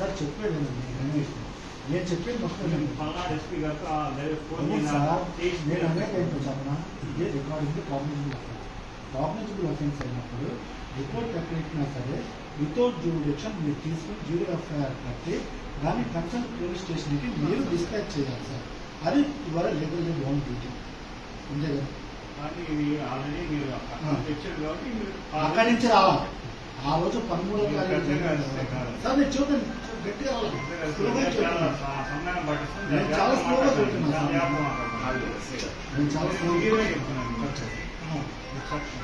Sir చెప్పేదేనండి Ramesh. నేను చెప్పేది మొత్తం. పల్నాడు ఎస్పీ సార్ నేను అనేది ఏంటో చెప్పనా? ఇదే recording cognizable offence cognizable offence అయినప్పుడు రిపోర్ట్ ఎక్కడిచ్చినా సరే వితౌట్ జ్యూడిక్షన్ మీరు తీసుకుని జ్యూరీ ఎఫ్ఐఆర్ కట్టి దాన్ని కన్సర్న్ పోలీస్ స్టేషన్కి మీరు డిస్పాచ్ చేయాలి సార్. అది ఇవాళ లీగల్ ఓన్ డ్యూటీ అంతే కదా? అక్కడ నుంచి రావాలి. ఆ రోజు పదమూడవ. సార్ నేను చూడండి. నేను చాలా స్లోగా చెప్తున్నాను నేను చాలా స్లో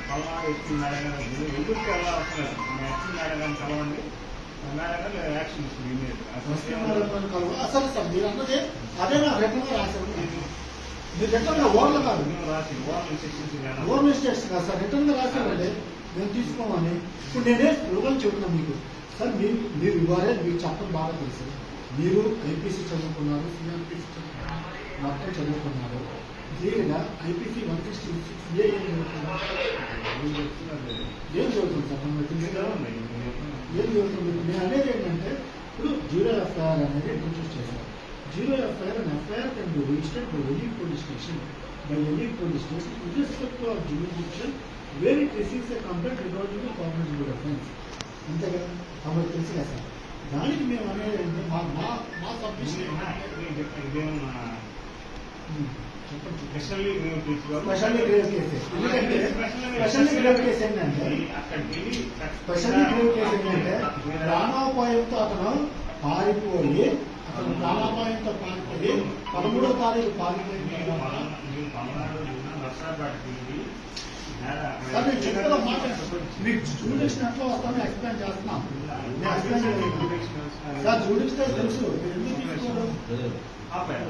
పల్నాడు మేడం గారు ఎందుకు వెళ్ళాల్సిన మేడం గారిని కలవండి అసలు సార్ మీరు అన్నది అదే నా రిటర్న్ రాశారు మీరు రిటర్న్ ఓన్లు కాదు ఓన్ మిస్టేక్స్ కాదు సార్ రిటర్న్ రాశారండి మేము తీసుకోమని ఇప్పుడు నేనే రూపం చెబుతున్నాను మీకు. సార్ మీరు మీరు ఇవ్వాలే మీకు చెప్పడం బాగా తెలుసు. మీరు ఐపీసీ చదువుకున్నారు సిఆర్పిసి చదువుకున్నారు మొత్తం చదువుకున్నారు. దీనిగా IPC one sixty six A ఏం చదువుతున్నారు ఏం చదువుతుంది సార్? మనం ఏం చదువుతుంది? నేను అనేది ఏంటంటే ఇప్పుడు జీరో ఎఫ్ఐఆర్ అనేది ఇంట్రొడ్యూస్ చేశారు. Zero FIR and FIR can be registered by any police station by any police station with respect to of jurisdiction where it receives a complaint regarding అంతే కదా కాబట్టి తెలుసు సార్? దానికి మేము అనేది మా మా మా సబ్మిషన్ స్పెషల్లీ గ్రేవ్ కేసెస్ ఎందుకంటే స్పెషల్లీ గ్రేవ్ కేసు ఏంటంటే స్పెషల్లీ గ్రేవ్ కేసు ఏంటంటే ప్రాణాపాయంతో అతను పారిపోయి అతను ప్రాణాపాయంతో పారిపోయి పదమూడవ తారీఖు పారిపోయిన తర్వాత మీకు జూడిక్షన్ ఎట్లా వస్తానో ఎక్స్ప్లెయిన్ చేస్తున్నాం. సార్ జూడిక్షన్ తెలుసు. ఎందుకు ఆపారు?